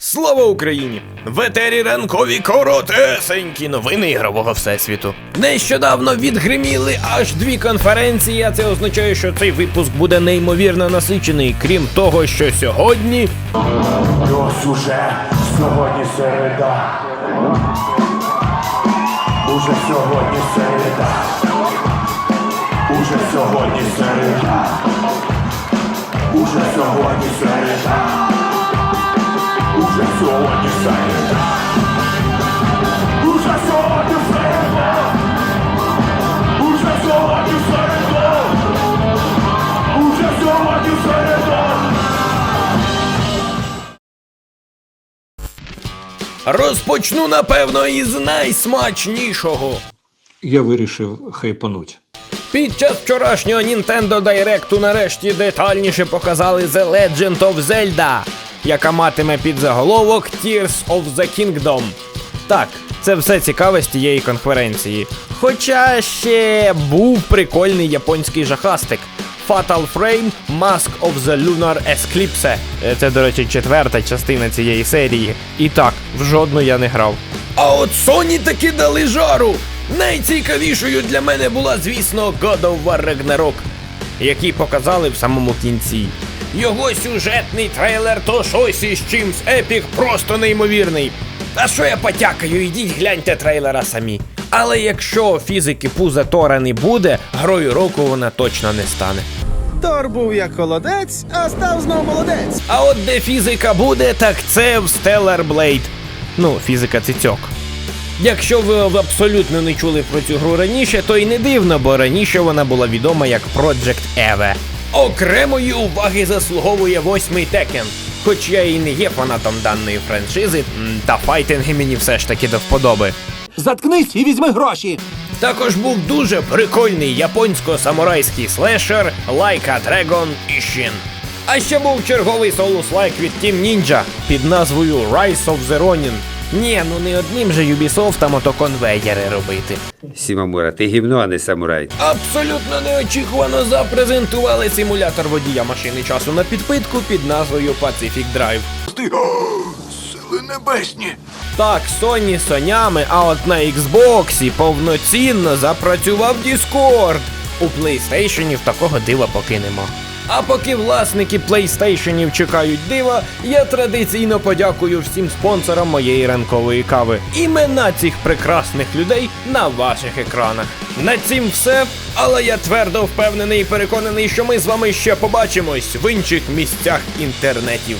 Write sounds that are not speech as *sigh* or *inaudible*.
Слава Україні! В етері ранкові коротесенькі новини ігрового всесвіту. Нещодавно відгриміли аж дві конференції, а це означає, що цей випуск буде неймовірно насичений. Крім того, що сьогодні ось уже сьогодні середа. Уже сьогодні середа. Уже сьогодні середа. Уже сьогодні середа. Розпочну напевно із найсмачнішого. Я вирішив хайпануть. Під час вчорашнього Nintendo Direct нарешті детальніше показали The Legend of Zelda, яка матиме під заголовок Tears of the Kingdom. Так, це все цікаве з тієї конференції. Хоча ще був прикольний японський жахастик. Fatal Frame Mask of the Lunar Eclipse. Е, Це, до речі, четверта частина цієї серії. І так, в жодну я не грав. А от Sony таки дали жару. Найцікавішою для мене була, звісно, God of War Ragnarok, який показали в самому кінці. Його сюжетний трейлер то щось із чимсь епік просто неймовірний. А що я потякаю, ідіть гляньте трейлера самі. Але якщо фізики пуза Тора не буде, грою року вона точно не стане. Тор був як холодець, а став знов молодець. А от де фізика буде, так це в Stellar Blade. Ну, фізика цицьок. Якщо ви абсолютно не чули про цю гру раніше, то й не дивно, бо раніше вона була відома як Project Eve. Окремої уваги заслуговує восьмий Tekken. Хоч я і не є фанатом даної франшизи, та файтинги мені все ж таки до вподоби. Заткнись і візьми гроші. Також був дуже прикольний японсько-самурайський слешер Like a Dragon Ishin. А ще був черговий соус-лайк від Team Ninja під назвою Rise of the Ronin. Ні, ну не одним же Ubisoft мотоконвеєри робити. Сімамура, ти гівно, а не самурай. Абсолютно неочікувано запрезентували симулятор водія машини часу на підпитку під назвою Pacific Drive. *gasps* Сили небесні. Так, Sony сонями, а от на Xbox повноцінно запрацював Discord. У PlayStation такого дива поки нема. А поки власники PlayStation чекають дива, я традиційно подякую всім спонсорам моєї ранкової кави. Імена цих прекрасних людей на ваших екранах. На цім все, але я твердо впевнений і переконаний, що ми з вами ще побачимось в інших місцях інтернетів.